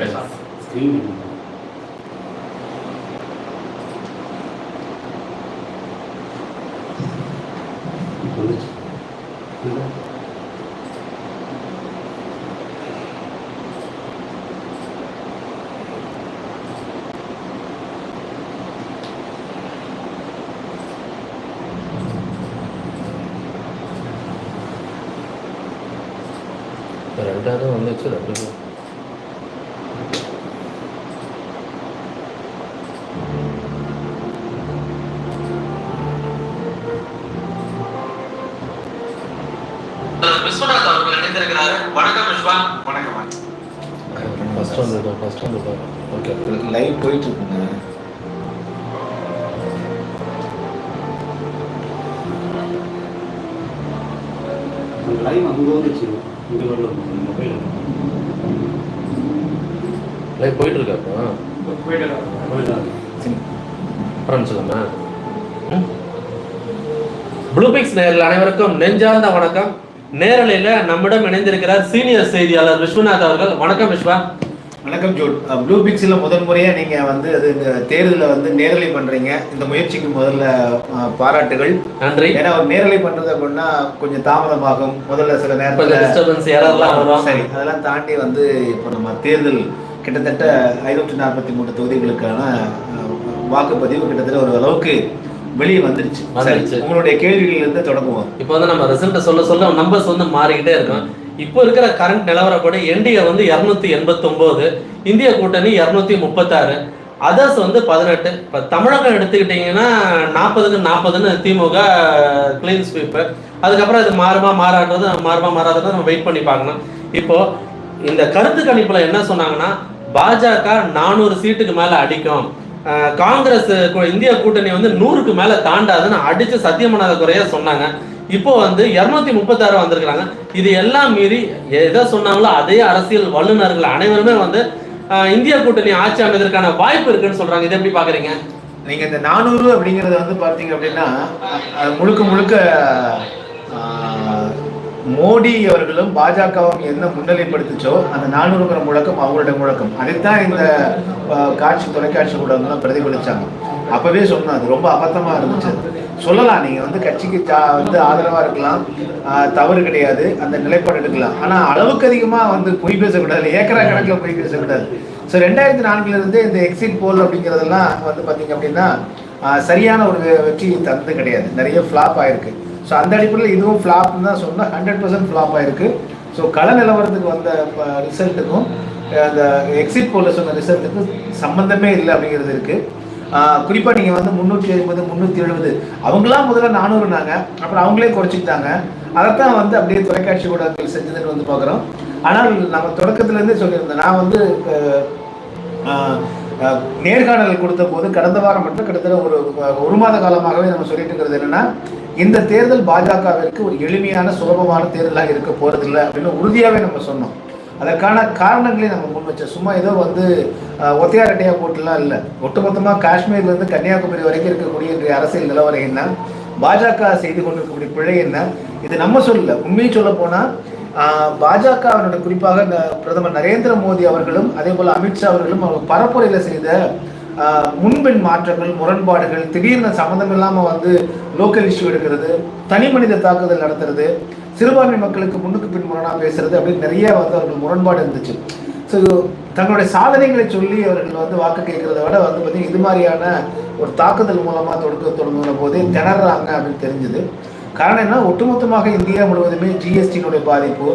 பேசலாம். ஸ்க்ரீன் ரெண்டாவது வந்துச்சு ரெண்டு பேரும். விஸ்வநாத் இணைந்திருக்கிறாரு வணக்கம் விஸ்வா. வணக்கம் ஃபர்ஸ்ட் வந்துட்டோம் ஃபர்ஸ்ட் வந்துட்டோம் ஓகே லைவ் போயிட்டு இருக்குங்க லைவ் அங்கே வந்துச்சு. இங்கே வரல. மொபைல் லைவ் போயிட்டு இருக்கா இப்போ ப்ளூபிக்ஸ் நேரில் அனைவருக்கும் நெஞ்சார்ந்த வணக்கம். நேரலையில் நம்மிடம் இணைந்திருக்கிறார் சீனியர் செய்தியாளர் விஸ்வநாத் அவர்கள். வணக்கம் விஸ்வா. வணக்கம் ஜோட் ப்ளூ பிக்ஸில் முதல் முறையாக நீங்கள் வந்து அது இந்த தேர்தலில் வந்து நேரலை பண்ணுறீங்க இந்த முயற்சிக்கு முதல்ல பாராட்டுகள். நன்றி. ஏன்னா ஒரு நேரலை பண்ணுறது அப்படின்னா கொஞ்சம் தாமதமாகும். முதல்ல சில நேரத்தில் சரி. அதெல்லாம் தாண்டி வந்து இப்போ நம்ம தேர்தல் கிட்டத்தட்ட ஐநூற்றி நாற்பத்தி மூணு தொகுதிகளுக்கான வாக்குப்பதிவு கிட்டத்தட்ட ஒரு அளவுக்கு வெளியே வந்துருச்சு. உங்களுடைய கேள்விகளிலிருந்து தொடங்குவோம். இப்போ வந்து நம்ம ரிசல்ட் சொல்ல சொல்ல நம்பர்ஸ் வந்து மாறிக்கிட்டே இருக்கும். இப்போ இருக்கிற கரண்ட் நிலவரப்படி என்டிஏ வந்து இரநூத்தி எண்பத்தொம்போது இந்திய கூட்டணி இரநூத்தி முப்பத்தாறு அதர்ஸ் வந்து பதினெட்டு. இப்போ தமிழகம் எடுத்துக்கிட்டிங்கன்னா நாற்பதுக்கு நாற்பதுன்னு திமுக கிளீன் ஸ்வீப்பு அதுக்கப்புறம் இது மாறுமா மாறாடுறது மாறுமா மாறாதது நம்ம வெயிட் பண்ணி பார்க்கணும். இப்போ இந்த கருத்து கணிப்பில் என்ன சொன்னாங்கன்னா பாஜக நானூறு சீட்டுக்கு மேலே அடிக்கும். காங்கிரஸ் இந்திய கூட்டணி வந்து நூறுக்கு மேலே தாண்டாதுன்னு அடித்து சத்தியமனாத குறைய சொன்னாங்க. இப்போ வந்து இரநூத்தி முப்பத்தாறு வந்திருக்கிறாங்க. இது எல்லாம் மீறி எதை சொன்னாங்களோ அதே அரசியல் வல்லுநர்கள் அனைவருமே வந்து இந்திய கூட்டணி ஆட்சி அமைவதற்கான வாய்ப்பு இருக்குன்னு சொல்றாங்க. இதை எப்படி பாக்குறீங்க? நீங்க இந்த நானூறு அப்படிங்கறத வந்து பார்த்தீங்க அப்படின்னா முழுக்க முழுக்க மோடி அவர்களும் பாஜகவும் என்ன முன்னிலைப்படுத்துச்சோ அந்த நானூறுங்கிற முழக்கம் அவங்களோட முழக்கம். அதைத்தான் இந்த காட்சி தொலைக்காட்சி ஊடகங்கள்லாம் பிரதிபலிச்சாங்க. அப்பவே சொன்னோம் அது ரொம்ப அபத்தமா இருந்துச்சு. சொல்லலாம் நீங்க வந்து கட்சிக்கு வந்து ஆதரவா இருக்கலாம். தவறு கிடையாது. அந்த நிலைப்பாடு எடுக்கலாம். ஆனா அளவுக்கு அதிகமா வந்து பொய் பேசக்கூடாது. ஏக்கரா கணக்கில் பொய் பேசக்கூடாது. ஸோ ரெண்டாயிரத்தி நான்குல இருந்து இந்த எக்ஸிட் போல் அப்படிங்கிறதெல்லாம் வந்து பார்த்தீங்க அப்படின்னா சரியான ஒரு வெற்றி தந்தது கிடையாது. நிறைய ஃப்ளாப் ஆயிருக்கு. ஸோ அந்த அடிப்படையில் இதுவும் ஃப்ளாப்னு தான் சொன்னால் ஹண்ட்ரட் பர்சன்ட் ஃப்ளாப் ஆயிருக்கு. ஸோ கள நிலவரத்துக்கு வந்த ரிசல்ட்டுக்கும் அந்த எக்ஸிட் போல சொன்ன ரிசல்ட்டுக்கும் சம்மந்தமே இல்லை அப்படிங்கிறது இருக்குது குறிப்பாக நீங்கள் வந்து முந்நூற்றி ஐம்பது முந்நூற்றி எழுபது அவங்களாம் முதல்ல நானூறுனாங்க அப்புறம் அவங்களே குறைச்சிக்கிட்டாங்க. அதைத்தான் வந்து அப்படியே தொலைக்காட்சி ஊடகங்கள் செஞ்சதுன்னு வந்து பார்க்குறோம். ஆனால் நம்ம தொடக்கத்துலேருந்தே சொல்லியிருந்தேன் நான் வந்து நேர்காணல் கொடுத்த போது கடந்த வாரம் மட்டும் கிட்டத்தட்ட ஒரு ஒரு மாத காலமாகவே நம்ம சொல்லிட்டு இருக்கிறது என்னென்னா இந்த தேர்தல் பாஜகவிற்கு ஒரு எளிமையான சுலபமான தேர்தலாக இருக்க போறதில்லை அப்படின்னு உறுதியாகவே நம்ம சொன்னோம். அதற்கான காரணங்களை நம்ம முன் வச்சோம். சும்மா ஏதோ வந்து ஆஹ், ஒத்தையா ரெட்டையா போட்டுலாம் இல்லை. ஒட்டுமொத்தமாக காஷ்மீர்லேருந்து கன்னியாகுமரி வரைக்கும் இருக்கக்கூடிய இன்றைய அரசியல் நிலவரம் என்ன? பாஜக செய்து கொண்டிருக்கக்கூடிய பிழை என்ன? இது நம்ம சொல்லல. உண்மையை சொல்ல போனால் ஆஹ், பாஜகவினுடைய குறிப்பாக பிரதமர் நரேந்திர மோடி அவர்களும் அதே போல் அமித்ஷா அவர்களும் அவங்க பரப்புரையில் செய்த முன்பின் மாற்றங்கள் முரண்பாடுகள் திடீர்னு சம்மந்தம் இல்லாமல் வந்து லோக்கல் இஷ்யூ எடுக்கிறது தனி மனித தாக்குதல் நடத்துறது சிறுபான்மை மக்களுக்கு முன்னுக்கு பின் முரணாக பேசுறது அப்படின்னு நிறைய வந்து அவர்கள் முரண்பாடு இருந்துச்சு. ஸோ தங்களுடைய சாதனைகளை சொல்லி அவர்கள் வந்து வாக்கு கேட்கறத விட வந்து பார்த்தீங்கன்னா இது மாதிரியான ஒரு தாக்குதல் மூலமாக தொடுக்க தொடங்குற போதே திணறாங்க அப்படின்னு தெரிஞ்சுது. காரணம் என்ன? ஒட்டுமொத்தமாக இந்தியா முழுவதுமே ஜிஎஸ்டியினுடைய பாதிப்பு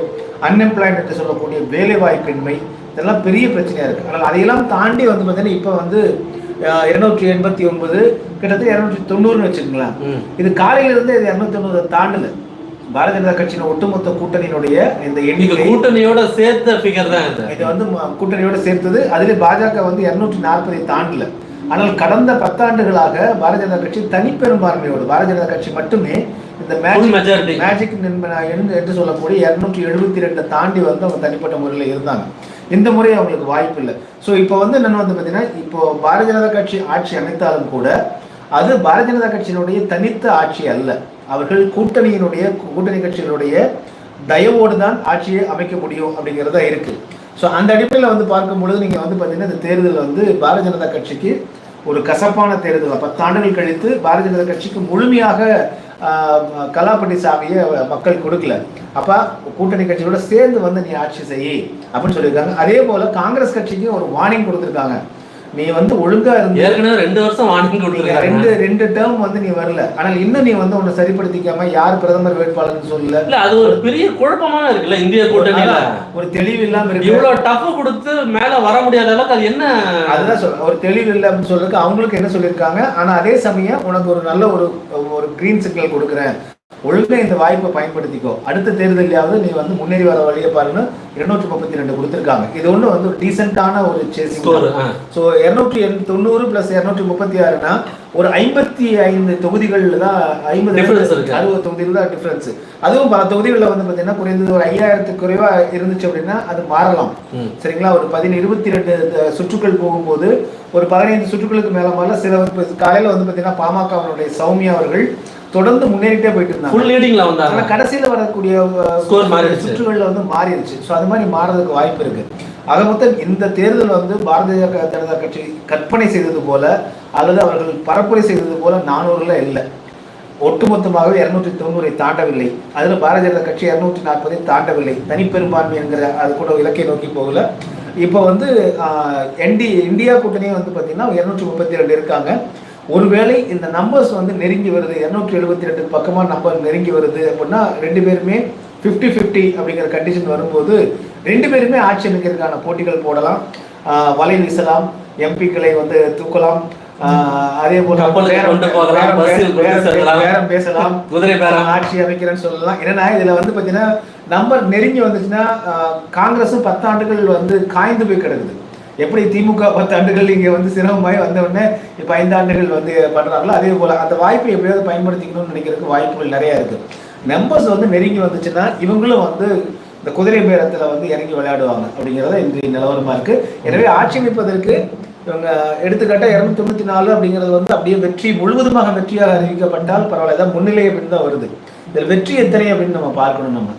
அன்எம்ப்ளாய்மெண்ட் என்று சொல்லக்கூடிய வேலைவாய்ப்பின்மை இதெல்லாம் பெரிய பிரச்சனையா இருக்கு. ஆனால் அதையெல்லாம் தாண்டி வந்து பார்த்தீங்கன்னா இப்போ வந்து இருநூற்றி எண்பத்தி ஒன்பது கிட்டத்தட்ட இருநூற்றி தொண்ணூறுன்னு வச்சுக்கோங்களேன். இது காலையில இருந்து இது இருநூத்தி தொண்ணூறு தாண்டல. பாரதிய ஜனதா கட்சியின் ஒட்டுமொத்த கூட்டணியினுடைய இந்த எண்ணிக்கை. கூட்டணியோட சேர்த்த ஃபிகர் தான் இது. வந்து கூட்டணியோட சேர்த்தது. அதில் பாஜக வந்து இருநூற்றி நாற்பதை தாண்டல. ஆனால் கடந்த பத்தாண்டுகளாக பாரதிய ஜனதா கட்சி தனிப்பெரும்பான்மையோடு பாரதிய ஜனதா கட்சி மட்டுமே இந்த மேஜிக். மேஜிக் என்று சொல்லக்கூடிய இருநூற்றி எழுபத்தி ரெண்டை தாண்டி வந்து அவங்க தனிப்பட்ட முறையில் இருந்தாங்க. இந்த முறை அவங்களுக்கு வாய்ப்பு இல்லை. ஸோ இப்போ வந்து என்னென்னு வந்து பார்த்தீங்கன்னா இப்போ பாரதிய ஜனதா கட்சி ஆட்சி அமைத்தாலும் கூட அது பாரதிய ஜனதா கட்சியினுடைய தனித்த ஆட்சி அல்ல. அவர்கள் கூட்டணியினுடைய கூட்டணி கட்சிகளுடைய தயவோடு தான் ஆட்சியை அமைக்க முடியும் அப்படிங்கிறதா இருக்கு. ஸோ அந்த அடிப்படையில் வந்து பார்க்கும் பொழுது நீங்கள் வந்து பார்த்தீங்கன்னா இந்த தேர்தல் வந்து பாரதிய ஜனதா கட்சிக்கு ஒரு கசப்பான தேர்தல் பத்தாண்டுகள் கழித்து பாரதிய ஜனதா கட்சிக்கு முழுமையாக கலாபட்டி சாமியை மக்கள் கொடுக்கல. அப்போ கூட்டணி கட்சியோட சேர்ந்து வந்து நீ ஆட்சி செய் அப்படின்னு சொல்லியிருக்காங்க. அதே போல் காங்கிரஸ் கட்சிக்கு ஒரு வார்னிங் கொடுத்துருக்காங்க. நீ வந்து ஒழுங்கா இருந்து ஏற்கனவே ரெண்டு வருஷம் வார்னிங் நீங்க கொடுத்துருக்காங்க. ரெண்டு ரெண்டு டேர்ம் வந்து நீ வரல. ஆனால் இன்னும் நீ வந்து உன்னை சரிப்படுத்திக்காம யார் பிரதமர் வேட்பாளர்னு சொல்லல. இல்ல அது ஒரு பெரிய குழப்பமா இருக்குல்ல இந்திய கூட்டணியில. ஒரு தெளிவு இல்லாம இருக்கு. இவ்வளவு டஃப் கொடுத்து மேல வர முடியாத அளவுக்கு அது என்ன? அதுதான் சொல்றேன். ஒரு தெளிவு இல்லை அப்படின்னு சொல்றதுக்கு அவங்களுக்கு என்ன சொல்லியிருக்காங்க? ஆனா அதே சமயம் உனக்கு ஒரு நல்ல ஒரு ஒரு கிரீன் சிக்னல் கொடுக்குறேன். ஒழுங்கா இந்த வாய்ப்பை பயன்படுத்திக்கோ. அடுத்த தேர்தலையாவது நீ வந்து முன்னேறி வர வழியை பாருன்னு இருநூற்றி முப்பத்தி ரெண்டு கொடுத்துருக்காங்க. இது ஒண்ணு வந்து ஒரு டீசென்டான ஒரு சேசிங் ஸோ இரநூற்றி தொண்ணூறு பிளஸ் இரநூற்றி முப்பத்தி ஆறுனா ஒரு ஐம்பத்தி ஐந்து தொகுதிகள் தான் ஐம்பது. அறுபது தொகுதிகள் தான் டிஃபரன்ஸ் அதுவும் பல தொகுதிகளில் வந்து பார்த்தீங்கன்னா குறைந்தது ஒரு ஐயாயிரத்துக்கு குறைவா இருந்துச்சு அப்படின்னா அது மாறலாம். சரிங்களா? ஒரு பதின இருபத்தி ரெண்டு சுற்றுக்கள் போகும்போது ஒரு பதினைந்து சுற்றுக்களுக்கு மேல மேல சில காலையில வந்து பார்த்தீங்கன்னா பாமகவினுடைய சௌமியா அவர்கள் தொடர்ந்து முன்னேறிட்டே போயிட்டு இருந்தாங்க. ஃபுல் லீடிங்ல வந்தாங்க. கடைசியில வரக்கூடிய Score மாறிடுச்சு. சுற்றுகள்ல வந்து மாறிடுச்சு. ஸோ அது மாதிரி மாறதுக்கு வாய்ப்பு இருக்கு. ஆக மொத்தம் இந்த தேர்தல் வந்து பாரதிய ஜனதா கட்சி கற்பனை செய்தது போல அல்லது அவர்கள் பரப்புரை செய்தது போல நானூறுல இல்லை. ஒட்டுமொத்தமாகவே இருநூற்றி தொண்ணூறை தாண்டவில்லை. அதில் பாரதிய ஜனதா கட்சி இருநூற்றி நாற்பதை தாண்டவில்லை. தனிப்பெரும்பான்மை என்கிற அது கூட இலக்கை நோக்கி போகல. இப்போ வந்து என்டி இந்தியா கூட்டணியே வந்து பார்த்தீங்கன்னா இருநூற்றி முப்பத்தி ரெண்டு இருக்காங்க. ஒருவேளை இந்த நம்பர்ஸ் வந்து நெருங்கி வருது இருநூற்றி எழுபத்தி ரெண்டு பக்கமாக நம்பர் நெருங்கி வருது அப்படின்னா ரெண்டு பேருமே ஃபிஃப்டி ஃபிஃப்டி அப்படிங்கிற கண்டிஷன் வரும்போது ரெண்டு பேருமே ஆட்சி அமைக்கிறதுக்கான போட்டிகள் போடலாம். வலை வீசலாம் எம்பிக்களை வந்து தூக்கலாம். அதே போல பேரம் பேசலாம். குதிரை பேரம். ஆட்சி அமைக்கிறேன்னு சொல்லலாம். ஏன்னா இதுல வந்து பாத்தீங்கன்னா நம்பர் நெருங்கி வந்துச்சுன்னா காங்கிரஸும் பத்து ஆண்டுகள் வந்து காய்ந்து போய் கிடக்குது. எப்படி திமுக பத்து ஆண்டுகள் இங்கே வந்து சிரமமாய் வந்தவுடனே இப்போ ஐந்து ஆண்டுகள் வந்து பண்ணுறாங்களோ அதே போல் அந்த வாய்ப்பை எப்படியாவது பயன்படுத்திக்கணும்னு நினைக்கிறதுக்கு வாய்ப்புகள் நிறையா இருக்குது நம்பர்ஸ் வந்து நெருங்கி வந்துச்சுன்னா இவங்களும் வந்து இந்த குதிரை பேரத்தில் வந்து இறங்கி விளையாடுவாங்க அப்படிங்கிறத இன்றைய நிலவரமாக இருக்குது எனவே ஆட்சி அமைப்பதற்கு இவங்க எடுத்துக்காட்டால் இருநூத்தி தொண்ணூற்றி நாலு அப்படிங்கிறது வந்து அப்படியே வெற்றி முழுவதுமாக வெற்றியாக அறிவிக்கப்பட்டால் பரவாயில்ல இதான் முன்னிலை அப்படின்னு தான் வருது. இதில் வெற்றி எத்தனை அப்படின்னு நம்ம பார்க்கணும் நம்ம.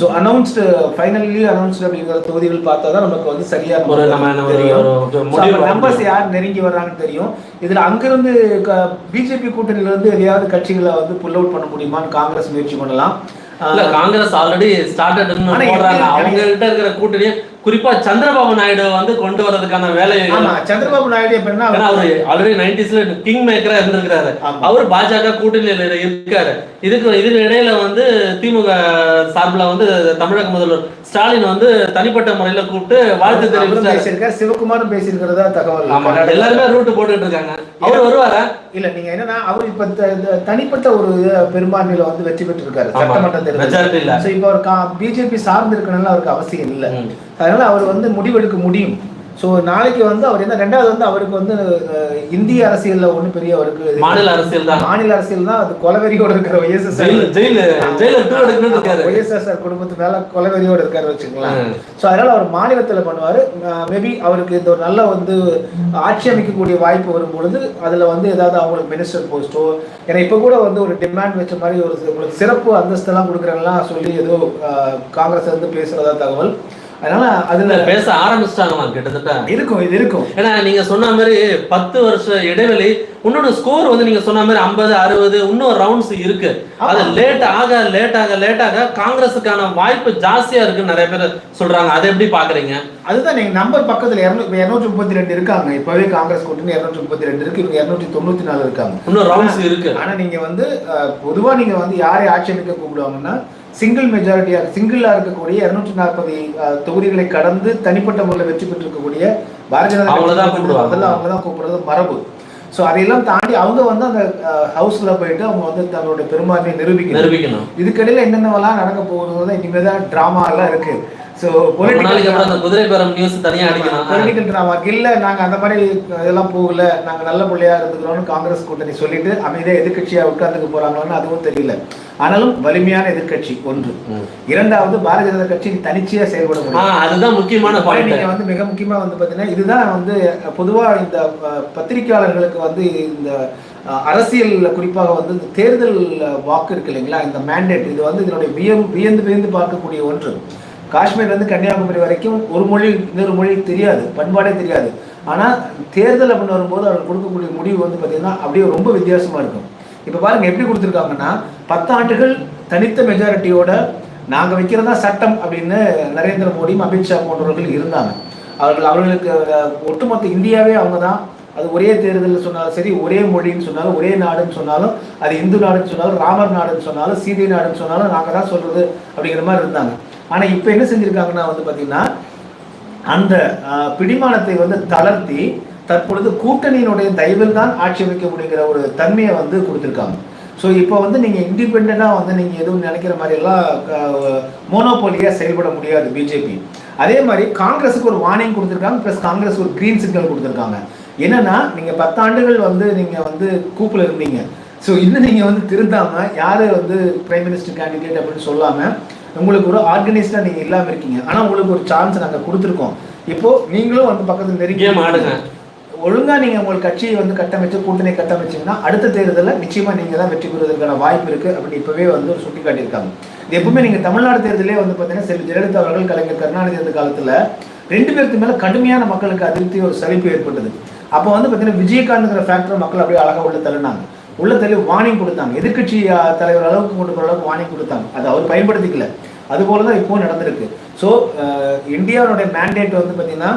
ஸோ அனௌன்ஸ்டு ஃபைனலி அனௌன்ஸ்டு அப்படிங்கிற தொகுதிகள் பார்த்தா தான் நமக்கு வந்து சரியா ஒரு நம்ம நம்பர்ஸ். யார் நெருங்கி வர்றாங்கன்னு தெரியும். இதுல அங்கிருந்து பிஜேபி கூட்டணியில இருந்து எதையாவது கட்சிகளை வந்து புல் அவுட் பண்ண முடியுமான்னு காங்கிரஸ் முயற்சி பண்ணலாம். காங்கிரஸ் ஆல்ரெடி எனக்கு- அவங்க கிட்ட இருக்கிற கூட்டணி குறிப்பா சந்திரபாபு நாயுடு வந்து கொண்டு வரதுக்கான வேலை ஆமா சந்திரபாபு நாயுடு எப்படின்னா அவரு ஆல்ரெடி நைன்டிஸ்ல கிங் மேக்கரா இருந்திருக்கிறாரு. அவர் பாஜக கூட்டணியில இருக்காரு இதுக்கு இதுக்கு இடையில வந்து திமுக சார்பில் வந்து தமிழக முதல்வர் ஸ்டாலின் வந்து தனிப்பட்ட முறையில கூப்பிட்டு வாழ்த்து அவரும் தெரிவிச்சாரு பேசியிருக்கார் சிவகுமாரும் பேசியிருக்கிறதா தகவல் ஆமா. எல்லாருமே ரூட் போட்டுட்டு இருக்காங்க அவர் வருவாரா இல்ல நீங்க என்னன்னா அவர் இப்ப தனிப்பட்ட ஒரு பெரும்பான்மையில வந்து வெற்றி பெற்றிருக்காரு ஆமா. சட்டமன்ற. தேர்தல் இப்ப அவர் பிஜேபி சார்ந்து இருக்கணும்னு அவருக்கு அவசியம் இல்ல. அதனால அவர் வந்து முடிவெடுக்க முடியும். ஸோ நாளைக்கு வந்து அவர் என்ன ரெண்டாவது வந்து அவருக்கு வந்து இந்திய அரசியல்ல ஒண்ணு பெரிய அவருக்கு மாநில அரசியல் தான். மாநில அரசியல் தான் அது கொலவெறியோட இருக்கிற ஒய்எஸ்எஸ் ஒய்எஸ்எஸ்ஆர் குடும்பத்து மேல கொலவெறியோட இருக்காரு வச்சுக்கலாம். ஸோ அதனால அவர் மாநிலத்துல பண்ணுவாரு. மேபி அவருக்கு இந்த ஒரு நல்ல வந்து ஆட்சி அமைக்கக்கூடிய வாய்ப்பு வரும் பொழுது அதுல வந்து ஏதாவது அவங்களுக்கு மினிஸ்டர் போஸ்ட்டோ ஏன்னா இப்ப கூட வந்து ஒரு டிமாண்ட் வச்ச மாதிரி ஒரு உங்களுக்கு சிறப்பு அந்தஸ்தெல்லாம் கொடுக்குறேன்லாம் சொல்லி ஏதோ காங்கிரஸ் வந்து பேசுறதா தகவல். அதனால அதுல பேச ஆரம்பிச்சிட்டாங்களாம் கிட்டத்தட்ட. இருக்கும் இது இருக்கும். ஏன்னா நீங்க சொன்ன மாதிரி பத்து வருஷ இடைவெளி இன்னொரு ஸ்கோர் வந்து நீங்க சொன்ன மாதிரி ஐம்பது அறுபது இன்னும் ரவுண்ட்ஸ் இருக்கு. அது. லேட் ஆக லேட் ஆக லேட் ஆக காங்கிரஸுக்கான வாய்ப்பு ஜாஸ்தியா இருக்குன்னு நிறைய பேர் சொல்றாங்க. அதை எப்படி பாக்குறீங்க? அதுதான் நீங்க நம்பர் பக்கத்துல இருநூத்தி இருநூற்றி முப்பத்தி ரெண்டு இருக்காங்க. இப்பவே காங்கிரஸ் கூட்டணி இருநூற்றி முப்பத்தி ரெண்டு இருக்கு இவங்க இருநூற்றி தொண்ணூத்தி நாலு இருக்காங்க. இன்னும் ரவுண்ட்ஸ் இருக்கு. ஆனா நீங்க வந்து பொதுவா நீங்க வந்து யாரை ஆட்சி அமைக்க கூப்பிடுவாங்கன்னா சிங்கிள் மெஜாரிட்டியா சிங்கிளா இருக்கக்கூடிய இருநூற்றி நாற்பது தொகுதிகளை கடந்து தனிப்பட்ட முறையில் வெற்றி பெற்றிருக்கக்கூடிய பாரதிய ஜனதா கூப்பிடுவாங்க. முதல்ல அவங்க தான் கூப்பிடுறது மரபு. ஸோ அதையெல்லாம் தாண்டி அவங்க வந்து அந்த ஹவுஸ்ல போயிட்டு அவங்க வந்து தங்களுடைய பெரும்பான்மையை நிரூபிக்கணும். நிரூபிக்கணும். இதுக்கிடையில என்னென்னவெல்லாம் நடக்க போகுதுங்கிறது இனிமேல் தான் ட்ராமா எல்லாம் இருக்கு. ஸோ நாளைக்கு அப்புறம் அந்த குதிரை பேரம் நியூஸ் தனியா அடிக்கணும். பொலிட்டிக்கல் ட்ராமா இல்ல நாங்க அந்த மாதிரி இதெல்லாம் போகல. நாங்க நல்ல பிள்ளையா இருந்துக்கிறோம்னு காங்கிரஸ் கூட்டணி சொல்லிட்டு அமைதியா எதிர்க்கட்சியா உட்கார்ந்துக்க போறாங்களான்னு அதுவும் தெரியல. ஆனாலும் வலிமையான எதிர்க்கட்சி ஒன்று. இரண்டாவது பாரதிய ஜனதா கட்சி தனிச்சையா செயல்பட முடியும். அதுதான் முக்கியமான அப்ப பாயிண்ட் நீங்க வந்து மிக முக்கியமா வந்து பாத்தீங்கன்னா இதுதான் வந்து பொதுவா இந்த அஹ், பத்திரிக்கையாளர்களுக்கு வந்து இந்த அஹ், அரசியல்ல குறிப்பாக வந்து தேர்தல் வாக்கு இருக்கு இல்லைங்களா? இந்த மேண்டேட் இது வந்து இதனுடைய வியந்து வியந்து பார்க்கக்கூடிய ஒன்று. காஷ்மீர்லேருந்து கன்னியாகுமரி வரைக்கும் ஒரு மொழி இன்னொரு மொழி தெரியாது. பண்பாடே தெரியாது. ஆனால் தேர்தல் அப்படின்னு வரும்போது அவர் கொடுக்கக்கூடிய முடிவு வந்து பார்த்திங்கன்னா அப்படியே ரொம்ப வித்தியாசமாக இருக்கும். இப்போ பாருங்க எப்படி கொடுத்துருக்காங்கன்னா பத்தாண்டுகள் தனித்த மெஜாரிட்டியோட நாங்கள் வைக்கிறதா சட்டம் அப்படின்னு நரேந்திர மோடியும் அமித்ஷா போன்றவர்கள் இருந்தாங்க. அவர்கள் அவர்களுக்கு ஒட்டுமொத்த இந்தியாவே அவங்க தான் அது ஒரே தேர்தல் சொன்னாலும் சரி ஒரே மொழின்னு சொன்னாலும் ஒரே நாடுன்னு சொன்னாலும் அது இந்து நாடுன்னு சொன்னாலும் ராமர் நாடுன்னு சொன்னாலும் சீதை நாடுன்னு சொன்னாலும் நாங்கள் தான் சொல்கிறது அப்படிங்கிற மாதிரி இருந்தாங்க. ஆனால் இப்போ என்ன செஞ்சுருக்காங்கன்னா வந்து பார்த்தீங்கன்னா அந்த பிடிமானத்தை வந்து தளர்த்தி தற்பொழுது கூட்டணியினுடைய தயவில் தான் ஆட்சி அமைக்க முடியுங்கிற ஒரு தன்மையை வந்து கொடுத்துருக்காங்க. ஸோ இப்போ வந்து நீங்கள் இண்டிபெண்ட்டாக வந்து நீங்கள் எதுவும் நினைக்கிற மாதிரியெல்லாம் மோனோபோலியாக செயல்பட முடியாது பிஜேபி அதே மாதிரி காங்கிரஸுக்கு ஒரு வார்னிங் கொடுத்துருக்காங்க ப்ளஸ் காங்கிரஸ் ஒரு க்ரீன் சிக்னல் கொடுத்துருக்காங்க. என்னன்னா நீங்கள் பத்தாண்டுகள் வந்து நீங்கள் வந்து கூப்பில் இருந்தீங்க. ஸோ இன்னும் நீங்கள் வந்து திருந்தாமல் யார் வந்து பிரைம் மினிஸ்டர் கேண்டிடேட் அப்படின்னு சொல்லாமல் உங்களுக்கு ஒரு ஆர்கனைஸ்டாக நீங்கள் இல்லாமல் இருக்கீங்க. ஆனால் உங்களுக்கு ஒரு சான்ஸ் நாங்கள் கொடுத்துருக்கோம். இப்போ நீங்களும் வந்து பக்கத்தில் நெருங்கி கேம் ஆடுங்க ஒழுங்கா நீங்க உங்கள் கட்சியை வந்து கட்டமைச்சு கூட்டணி கட்டமைச்சீங்கன்னா அடுத்த தேர்தலில் நிச்சயமா நீங்க தான் வெற்றி பெறுவதற்கான வாய்ப்பு இருக்கு அப்படின்னு இப்பவே வந்து ஒரு சுட்டி காட்டியிருக்காங்க இது எப்பவுமே நீங்க தமிழ்நாடு தேர்தலே வந்து பார்த்தீங்கன்னா செல்வி ஜெயலலிதா அவர்கள் கலைஞர் கருணாநிதி இருந்த காலத்துல ரெண்டு பேருக்கு மேல கடுமையான மக்களுக்கு அதிருப்தி ஒரு சலிப்பு ஏற்பட்டது. அப்போ வந்து பார்த்தீங்கன்னா விஜயகாந்த்ங்கிற ஃபேக்டர் மக்கள் அப்படியே அழகா உள்ள தள்ளினாங்க. உள்ள தள்ளி வார்னிங் கொடுத்தாங்க. எதிர்க்கட்சி அஹ், தலைவர் அளவுக்கு கொண்டு போகிற அளவுக்கு வார்னிங் கொடுத்தாங்க. அது அவர் பயன்படுத்திக்கல. அதுபோல தான் இப்போ நடந்திருக்கு ஸோ இந்தியாவுடைய மேண்டேட் வந்து பார்த்தீங்கன்னா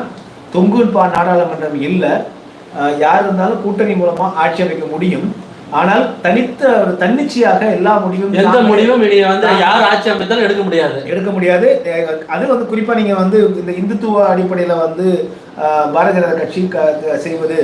தொங்குன் பா நாடாளுமன்றம் இல்லை. யார் இருந்தாலும் கூட்டணி மூலமா ஆட்சி அமைக்க முடியும். ஆனால் தனித்த ஒரு தன்னிச்சையாக எல்லா முடிவும் எந்த முடிவும் வந்து யார் ஆட்சி அமைத்தாலும் எடுக்க முடியாது. எடுக்க முடியாது. அது வந்து குறிப்பா நீங்க வந்து இந்த இந்துத்துவ அடிப்படையில வந்து பாரதிய ஜனதா கட்சி க- செய்வது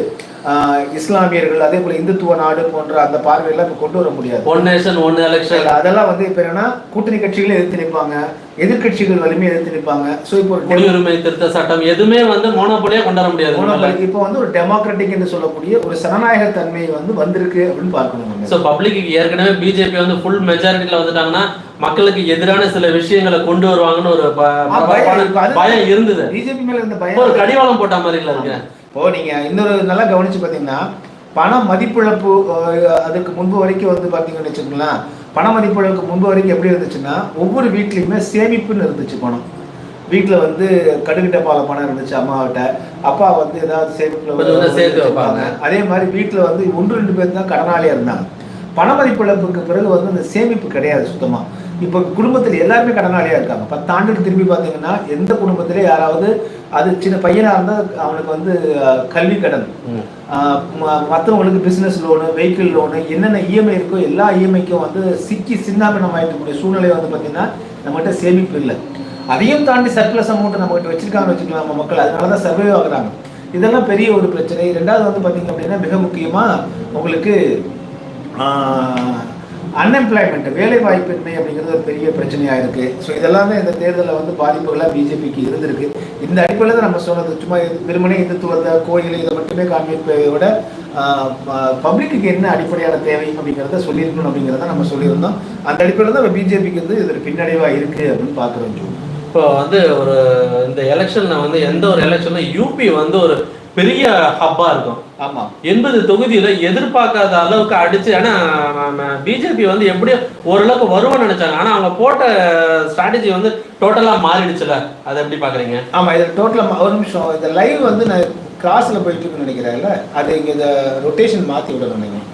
இஸ்லாமியர்கள் அதே போல இந்துத்துவ நாடு போன்ற அந்த பார்வையெல்லாம் இப்ப கொண்டு வர முடியாது. ஒன் நேஷன் ஒன் எலெக்ஷன் அதெல்லாம் வந்து இப்ப என்னன்னா கூட்டணி கட்சிகளை எதிர்த்து நிற்பாங்க எதிர்க்கட்சிகள் வலிமையை எதிர்த்து நிற்பாங்க. ஸோ இப்போ ஒரு குடியுரிமை திருத்த சட்டம் எதுவுமே வந்து மோனோபோலியா கொண்டு வர முடியாது. மோனோபோலி இப்போ வந்து ஒரு டெமோக்ராட்டிக் என்று சொல்லக்கூடிய ஒரு சனநாயக தன்மை வந்து வந்திருக்கு அப்படின்னு பார்க்கணும். ஸோ பப்ளிக்கு ஏற்கனவே பிஜேபி வந்து ஃபுல் மெஜாரிட்டியில் வந்துட்டாங்கன்னா மக்களுக்கு எதிரான சில விஷயங்களை கொண்டு வருவாங்கன்னு ஒரு பயம் இருந்தது. பிஜேபி மேல இருந்த இப்போ ஒரு கடிவாளம் போட்ட மாதிரி இல்ல இருக்கு. இப்போ நீங்க இன்னொரு நல்லா கவனிச்சு பாத்தீங்கன்னா பண மதிப்பிழப்பு அதுக்கு முன்பு வரைக்கும் வந்து பாத்தீங்கன்னு வச்சுக்கோங்களேன் பண மதிப்பிழப்புக்கு முன்பு வரைக்கும் எப்படி இருந்துச்சுன்னா ஒவ்வொரு வீட்லயுமே சேமிப்புன்னு இருந்துச்சு பணம். வீட்டுல வந்து கடுகு டப்பால பணம் இருந்துச்சு அம்மாவிட்ட அப்பா வந்து ஏதாவது சேமிப்புல சேர்த்து வைப்பாங்க. அதே மாதிரி வீட்டுல வந்து ஒன்று ரெண்டு பேர் தான் கடனாளியா இருந்தாங்க. பண மதிப்பிழப்புக்கு பிறகு வந்து அந்த சேமிப்பு கிடையாது சுத்தமா. இப்போ குடும்பத்தில் எல்லாருமே கடனாளியா இருக்காங்க. பத்து திரும்பி பார்த்தீங்கன்னா எந்த குடும்பத்திலே யாராவது அது சின்ன பையனா இருந்தால் அவனுக்கு வந்து கல்வி கடன். ம். ஆஹ் ம- மத்தவங்களுக்கு பிசினஸ் லோனு வெஹிக்கிள் லோனு என்னென்ன இஎம்ஐ இருக்கோ எல்லா இஎம்ஐக்கும் வந்து சிக்கி சின்னாமினம் ஆயிட்டக்கூடிய சூழ்நிலை வந்து பார்த்தீங்கன்னா நம்மகிட்ட சேமிப்பு இல்லை. அதையும் தாண்டி சர்ப்ளஸ் அமௌண்ட் நம்மகிட்ட வச்சிருக்காங்கன்னு வச்சுக்கலாம் நம்ம மக்கள்? அதனால தான் சர்வே ஆகுறாங்க இதெல்லாம் பெரிய ஒரு பிரச்சனை. ரெண்டாவது வந்து பார்த்தீங்க அப்படின்னா மிக முக்கியமாக உங்களுக்கு அன்எம்ப்ளாய்மெண்ட் வேலை வாய்ப்பின்மை அப்படிங்கிறது ஒரு பெரிய பிரச்சனையாக இருக்குது ஸோ இதெல்லாமே இந்த தேர்தலில் வந்து பாதிப்புகளாக பிஜேபிக்கு இருந்திருக்கு. இந்த அடிப்படையில் தான் நம்ம சொன்னது சும்மா இது வெறுமனே இந்துத்துவத்தை கோயில் இதை மட்டுமே காமிப்பதை விட பப்ளிக்கு என்ன அடிப்படையான தேவை அப்படிங்கிறத சொல்லியிருக்கணும் அப்படிங்கிறத நம்ம சொல்லியிருந்தோம். அந்த அடிப்படையில் தான் பிஜேபிக்கு வந்து இதில் பின்னடைவாக இருக்குது அப்படின்னு பார்க்குறோம் ஜூ. இப்போ வந்து ஒரு இந்த எலெக்ஷனில் வந்து எந்த ஒரு எலெக்ஷனும் யூபி வந்து ஒரு பெரிய ஹப்பாக இருக்கும். ஆமாம் எண்பது தொகுதியில எதிர்பார்க்காத அளவுக்கு அடிச்சு ஆனா பிஜேபி வந்து எப்படியும் ஓரளவுக்கு வருவோம்னு நினைச்சாங்க. ஆனா அவங்க போட்ட ஸ்ட்ராட்டஜி வந்து டோட்டலா மாறிடுச்சுல. அதை எப்படி பாக்குறீங்க ஆமாம் இதில் டோட்டலாக ஒரு நிமிஷம். இந்த லைவ் வந்து நான் கிராஸில் போயிட்டு இருக்குன்னு நினைக்கிறேன்ல அது இங்கே இந்த ரொட்டேஷன் மாற்றி விடணும் நீங்கள்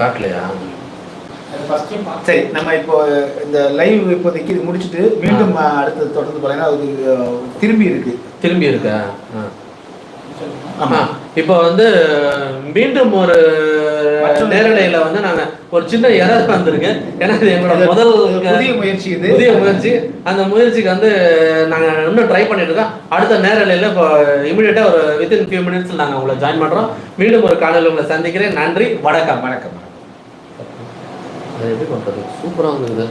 காட்டலையா? சரி நம்ம இப்போ இந்த லைவ் இப்போதைக்கு இது முடிச்சுட்டு மீண்டும் அடுத்தது தொடர்ந்து போலாம் அது திரும்பி இருக்கு. திரும்பி இருக்கா. ஆமா. இப்போ வந்து மீண்டும் ஒரு நேரலையில வந்து நாங்க ஒரு சின்ன எரர் வந்திருக்கு. ஏன்னா இது எங்களோட முதல் புதிய முயற்சி இது. புதிய முயற்சி. அந்த முயற்சிக்கு வந்து நாங்க இன்னும் ட்ரை பண்ணிட்டு இருக்கோம். அடுத்த நேரலையில இப்போ இமிடியட்டா ஒரு வித்தின் ஃபியூ மினிட்ஸ்ல நாங்க உங்களை ஜாயின் பண்றோம். மீண்டும் ஒரு காணொலி உங்களை சந்திக்கிறேன். நன்றி வணக்கம். வணக்கம். அதை எப்படி பண்ணுறது சூப்பராக வந்துருக்குது